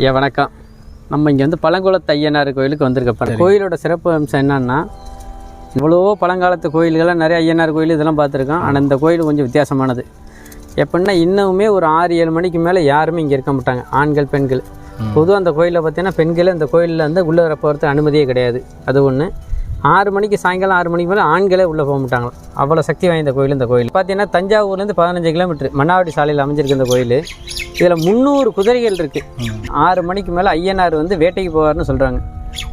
ஐயா வணக்கம். நம்ம இங்கே வந்து பழங்குளத்து ஐயனார் கோயிலுக்கு வந்திருக்கப்ப கோயிலோட சிறப்பு அம்சம் என்னன்னா இவ்வளவோ பழங்காலத்து கோயில்கள்லாம் நிறைய ஐயனார் கோயில் இதெல்லாம் பார்த்துருக்கோம். ஆனால் இந்த கோயில் கொஞ்சம் வித்தியாசமானது. எப்படின்னா இன்னுமே ஒரு ஆறு ஏழு மணிக்கு மேலே யாருமே இங்கே இருக்க மாட்டாங்க. ஆண்கள் பெண்கள். பொதுவாக அந்த கோயிலில் பார்த்தீங்கன்னா பெண்கள் இந்த கோயிலில் வந்து உள்ளே வர போகிறது அனுமதியே கிடையாது. அது ஒன்று ஆறு மணிக்கு சாயங்காலம் ஆறு மணிக்கு மேலே ஆண்களே உள்ளே போக மாட்டாங்க அவ்வளோ சக்தி வாய்ந்த கோயில் இந்த கோயில். பார்த்தீங்கன்னா தஞ்சாவூர்லேருந்து பதினஞ்சு கிலோமீட்டர். மன்னாவடி சாலையில் அமைஞ்சிருக்கு இந்த கோயில். இதில் முந்நூறு குதிரைகள் இருக்குது ஆறு மணிக்கு மேலே ஐயனார் வந்து வேட்டைக்கு போவார்னு சொல்கிறாங்க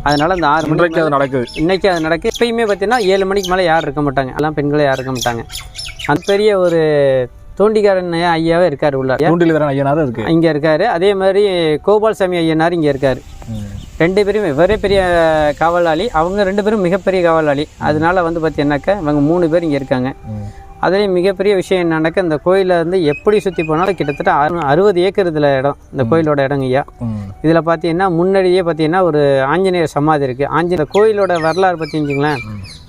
அதனால் அந்த ஆறு மணிக்கு இன்றைக்கு அது நடக்குது. இன்னைக்கு அது நடக்கு எப்பயுமே பார்த்தீங்கன்னா ஏழு மணிக்கு மேலே யாரும் இருக்க மாட்டாங்க. எல்லாம் பெண்களே யாரும் இருக்க மாட்டாங்க. அந்த பெரிய ஒரு தோண்டிக்காரன் ஐயாவே இருக்கார் உள்ள. தூண்டில் வீரன் ஐயனாரும் இருக்கு. இங்கே இருக்காரு. அதே மாதிரி கோபால்சாமி ஐயனார் இங்கே இருக்கார். ரெண்டு பேரும் வெவ்வேறு பெரிய காவலாளி அவங்க ரெண்டு பேரும் மிகப்பெரிய காவலாளி. அதனால வந்து பார்த்தீங்கன்னாக்கா இவங்க மூணு பேர் இங்கே இருக்காங்க. அதுலேயும் மிகப்பெரிய விஷயம் என்னன்னாக்கா இந்த கோயிலில் வந்து எப்படி சுற்றி போனாலும் கிட்டத்தட்ட அறு அறுபது ஏக்கர் இதில் இடம் இந்த கோயிலோட இடங்க ஐயா இதில் பார்த்தீங்கன்னா முன்னாடியே பார்த்தீங்கன்னா ஒரு ஆஞ்சநேயர் சமாதி இருக்குது ஆஞ்சநேயர் கோயிலோட வரலாறு பற்றி வச்சுங்களேன்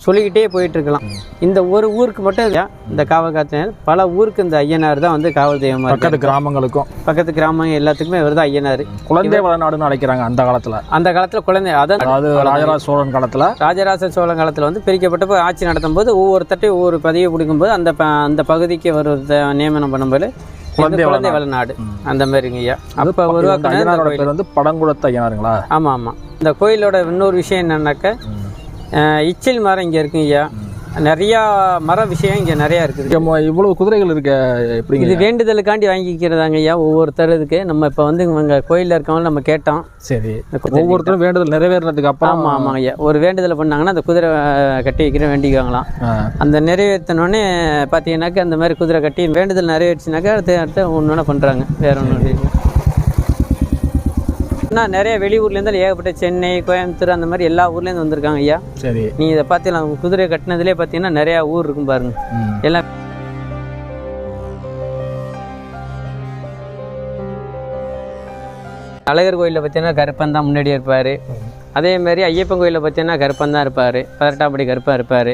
சொல்லிக்கிட்டே போயிட்டு இருக்கலாம் இந்த ஒரு ஊருக்கு மட்டும் இல்லையா இந்த காவல் காத்தினர் பல ஊருக்கு இந்த ஐயனார் தான் வந்து காவல் தெய்வமாக பக்கத்து கிராமங்களுக்கும். பக்கத்து கிராமம் எல்லாத்துக்குமே இவர் தான் ஐயனார். குழந்தை வளநாடுன்னு அழைக்கிறாங்க அந்த காலத்துல. அந்த காலத்தில் குழந்தை அதாவது ராஜராஜ சோழன் காலத்துல. ராஜராஜ சோழன் காலத்தில் வந்து பிரிக்கப்பட்ட ஆட்சி நடத்தும் போது ஒவ்வொருத்தட்டையும் ஒவ்வொரு பதவியை பிடிக்கும்போது அந்த அந்த பகுதிக்கு ஒரு நியமனம் பண்ணும்போது குழந்தை குழந்தை வளநாடு. அந்த மாதிரிங்க ஐயா அப்போ இந்த உருவாக்கின இந்த ஐயனாரோட கோயில். பேர் வந்து படங்குளத்து ஐயனாருங்களா? ஆமாம் ஆமாம் இந்த கோயிலோட இன்னொரு விஷயம் என்னன்னாக்க இச்சில் மரம் இங்கே இருக்குங்க ஐயா. நிறையா மர விஷயம் இங்கே நிறையா இருக்குது. இவ்வளவு குதிரைகள் இருக்க எப்படிங்க இது வேண்டுதலுக்காண்டி வாங்கிக்கிறதாங்க ஐயா ஒவ்வொருத்தர் இதுக்கு நம்ம இப்போ வந்து இவங்க கோயிலில் இருக்கவங்க நம்ம கேட்டோம். சரி. ஒவ்வொருத்தரும் வேண்டுதல் நிறைவேறினதுக்கு அப்புறம் ஆமாம் ஆமாங்க ஐயா. ஒரு வேண்டுதலை பண்ணாங்கன்னா அந்த குதிரை கட்டி வைக்கிற வேண்டிக்குவாங்களாம். அந்த நிறைவேற்றினோடனே பார்த்தீங்கன்னாக்கா அந்த மாதிரி குதிரை கட்டி வேண்டுதல் நிறைவேற்றுனாக்கா அடுத்து அடுத்து ஒன்று ஒன்று பண்ணுறாங்க வேற ஒன்று ஆனால் நிறைய வெளியூர்லேருந்து ஏகப்பட்ட சென்னை கோயம்புத்தூர் அந்த மாதிரி எல்லா ஊர்லேருந்து வந்திருக்காங்க ஐயா. சரி. நீ இதை பார்த்தீங்கன்னா குதிரை கட்டினதுலேயே பார்த்தீங்கன்னா நிறையா ஊர் இருக்கும் பாருங்க. எல்லாம் அழகர் கோயிலில் பார்த்தீங்கன்னா கருப்பன் தான் முன்னாடி இருப்பார். அதே மாதிரி ஐயப்பன் கோயிலில் பார்த்தீங்கன்னா கருப்பன் தான் இருப்பார். பதினெட்டாம் படி கருப்பன் இருப்பார்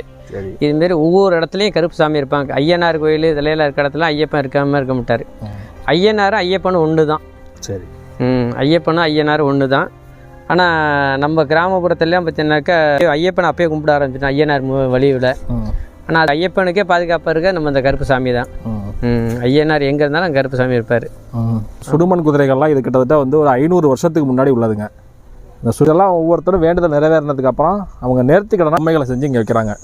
இதுமாரி ஒவ்வொரு இடத்துலையும் கருப்பு சாமி இருப்பாங்க. ஐயனார் கோயில் இதில் எல்லாம் இருக்க இடத்துல ஐயப்பன் இருக்காம இருக்க மாட்டார். ஐயனாரும் ஐயப்பனும் ஒன்று தான் சரி. ஐயப்பனும் ஐயனாரும் ஒன்று தான் ஆனால் நம்ம கிராமப்புறத்துலலாம் பார்த்தீங்கன்னாக்கா ஐயப்பனை அப்பயே கும்பிட ஆரம்பிச்சிட்டோம் ஐயனார் வழியில். ஆனால் ஐயப்பனுக்கே பாதுகாப்பாக இருக்க நம்ம இந்த கருப்பு சாமி தான் ஐயனார் எங்கே இருந்தாலும் கருப்பு சாமி இருப்பார். சுடுமண் குதிரைகள்லாம் இது கிட்டத்தட்ட வந்து ஒரு ஐநூறு வருஷத்துக்கு முன்னாடி உள்ளதுங்க. இந்த சுடெல்லாம் ஒவ்வொருத்தரும் வேண்டுதல் நிறைவேறினதுக்கு அப்புறம் அவங்க நேர்த்திக்கடன் நன்மைகளை செஞ்சு இங்கே வைக்கிறாங்க.